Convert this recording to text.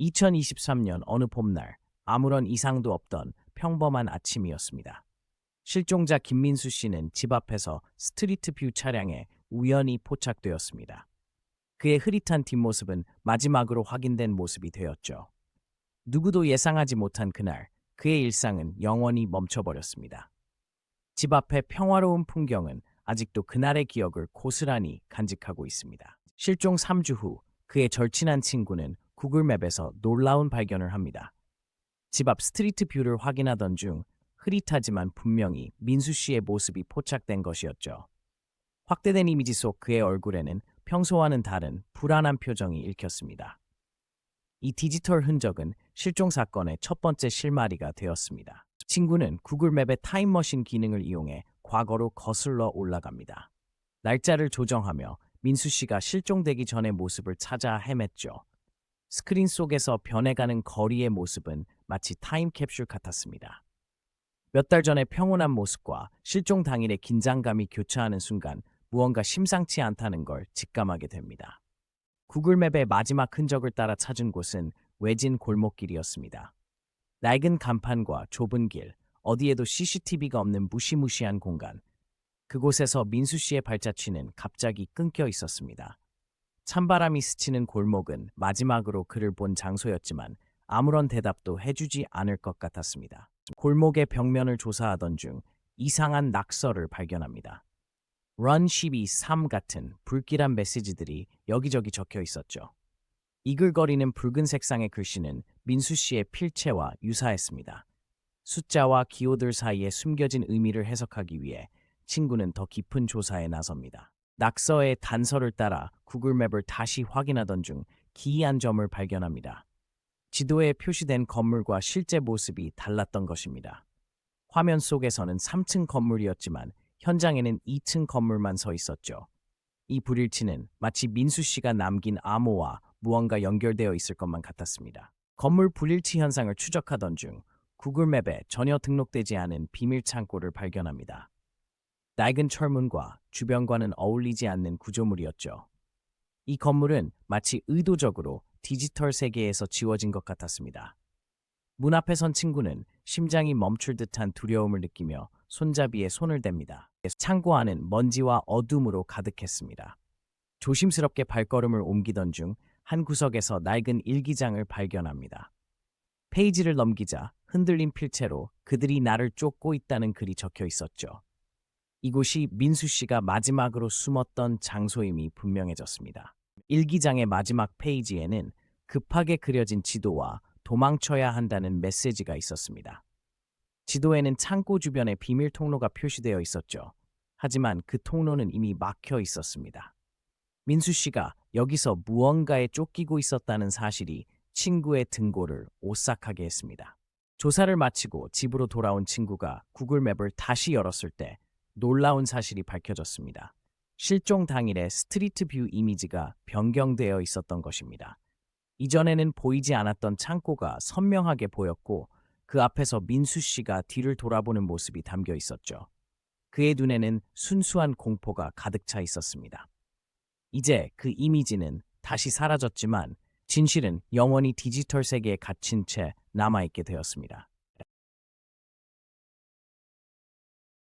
2023년 어느 봄날 아무런 이상도 없던 평범한 아침이었습니다. 실종자 김민수 씨는 집 앞에서 스트리트 뷰 차량에 우연히 포착되었습니다. 그의 흐릿한 뒷모습은 마지막으로 확인된 모습이 되었죠. 누구도 예상하지 못한 그날 그의 일상은 영원히 멈춰버렸습니다. 집 앞의 평화로운 풍경은 아직도 그날의 기억을 고스란히 간직하고 있습니다. 실종 3주 후 그의 절친한 친구는 구글맵에서 놀라운 발견을 합니다. 집 앞 스트리트 뷰를 확인하던 중 흐릿하지만 분명히 민수 씨의 모습이 포착된 것이었죠. 확대된 이미지 속 그의 얼굴에는 평소와는 다른 불안한 표정이 읽혔습니다. 이 디지털 흔적은 실종 사건의 첫 번째 실마리가 되었습니다. 친구는 구글맵의 타임머신 기능을 이용해 과거로 거슬러 올라갑니다. 날짜를 조정하며 민수 씨가 실종되기 전의 모습을 찾아 헤맸죠. 스크린 속에서 변해가는 거리의 모습은 마치 타임캡슐 같았습니다. 몇 달 전의 평온한 모습과 실종 당일의 긴장감이 교차하는 순간 무언가 심상치 않다는 걸 직감하게 됩니다. 구글맵의 마지막 흔적을 따라 찾은 곳은 외진 골목길이었습니다. 낡은 간판과 좁은 길, 어디에도 CCTV가 없는 무시무시한 공간. 그곳에서 민수 씨의 발자취는 갑자기 끊겨 있었습니다. 찬바람이 스치는 골목은 마지막으로 그를 본 장소였지만 아무런 대답도 해주지 않을 것 같았습니다. 골목의 벽면을 조사하던 중 이상한 낙서를 발견합니다. Run 12, 3 같은 불길한 메시지들이 여기저기 적혀 있었죠. 이글거리는 붉은 색상의 글씨는 민수 씨의 필체와 유사했습니다. 숫자와 기호들 사이에 숨겨진 의미를 해석하기 위해 친구는 더 깊은 조사에 나섭니다. 낙서의 단서를 따라 구글맵을 다시 확인하던 중 기이한 점을 발견합니다. 지도에 표시된 건물과 실제 모습이 달랐던 것입니다. 화면 속에서는 3층 건물이었지만 현장에는 2층 건물만 서 있었죠. 이 불일치는 마치 민수 씨가 남긴 암호와 무언가 연결되어 있을 것만 같았습니다. 건물 불일치 현상을 추적하던 중 구글맵에 전혀 등록되지 않은 비밀 창고를 발견합니다. 낡은 철문과 주변과는 어울리지 않는 구조물이었죠. 이 건물은 마치 의도적으로 디지털 세계에서 지워진 것 같았습니다. 문 앞에 선 친구는 심장이 멈출 듯한 두려움을 느끼며 손잡이에 손을 댑니다. 창고 안은 먼지와 어둠으로 가득했습니다. 조심스럽게 발걸음을 옮기던 중 한 구석에서 낡은 일기장을 발견합니다. 페이지를 넘기자 흔들린 필체로 그들이 나를 쫓고 있다는 글이 적혀 있었죠. 이곳이 민수 씨가 마지막으로 숨었던 장소임이 분명해졌습니다. 일기장의 마지막 페이지에는 급하게 그려진 지도와 도망쳐야 한다는 메시지가 있었습니다. 지도에는 창고 주변에 비밀 통로가 표시되어 있었죠. 하지만 그 통로는 이미 막혀 있었습니다. 민수 씨가 여기서 무언가에 쫓기고 있었다는 사실이 친구의 등골을 오싹하게 했습니다. 조사를 마치고 집으로 돌아온 친구가 구글맵을 다시 열었을 때 놀라운 사실이 밝혀졌습니다. 실종 당일의 스트리트 뷰 이미지가 변경되어 있었던 것입니다. 이전에는 보이지 않았던 창고가 선명하게 보였고 그 앞에서 민수 씨가 뒤를 돌아보는 모습이 담겨 있었죠. 그의 눈에는 순수한 공포가 가득 차 있었습니다. 이제 그 이미지는 다시 사라졌지만 진실은 영원히 디지털 세계에 갇힌 채 남아있게 되었습니다.